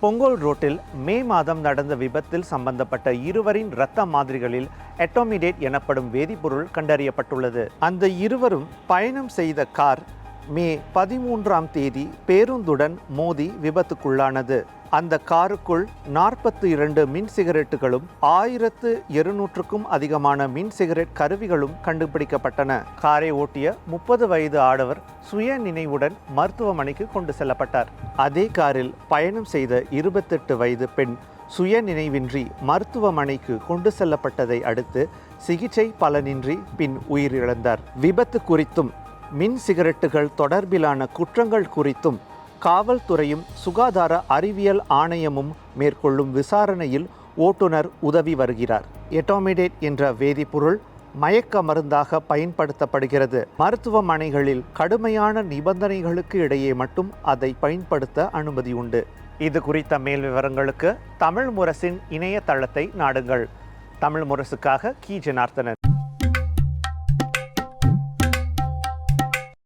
Punggol ரோட்டில் மே மாதம் நடந்த விபத்தில் சம்பந்தப்பட்ட இருவரின் இரத்த மாதிரிகளில் எட்டோமிடேட் எனப்படும் வேதிப்பொருள் கண்டறியப்பட்டுள்ளது. அந்த இருவரும் பயணம் செய்த கார் மே பதிமூன்றாம் தேதி பேருந்துடன் மோதி விபத்துக்குள்ளானது. அந்த காருக்குள் நாற்பத்தி இரண்டு மின் சிகரெட்டுகளும் ஆயிரத்து இருநூற்றுக்கும் அதிகமான மின் சிகரெட் கருவிகளும் கண்டுபிடிக்கப்பட்டன. காரை ஓட்டிய முப்பது வயது ஆடவர் சுய நினைவுடன் மருத்துவமனைக்கு கொண்டு செல்லப்பட்டார். அதே காரில் பயணம் செய்த இருபத்தெட்டு வயது பெண் சுய நினைவின்றி மருத்துவமனைக்கு கொண்டு செல்லப்பட்டதை அடுத்து சிகிச்சை பலனின்றி பின் உயிரிழந்தார். விபத்து குறித்தும் மின் சிகரெட்டுகள் தொடர்பிலான குற்றங்கள் குறித்தும் காவல்துறையும் சுகாதார அறிவியல் ஆணையமும் மேற்கொள்ளும் விசாரணையில் ஓட்டுநர் உதவி வருகிறார். எட்டோமிடேட் என்ற வேதிப்பொருள் மயக்க மருந்தாக பயன்படுத்தப்படுகிறது. மருத்துவமனைகளில் கடுமையான நிபந்தனைகளுக்கு இடையே மட்டும் அதை பயன்படுத்த அனுமதி உண்டு. இது குறித்த மேல் விவரங்களுக்கு தமிழ் முரசின் இணையதளத்தை நாடுங்கள். தமிழ் முரசுக்காக கி. ஜனார்த்தனன்.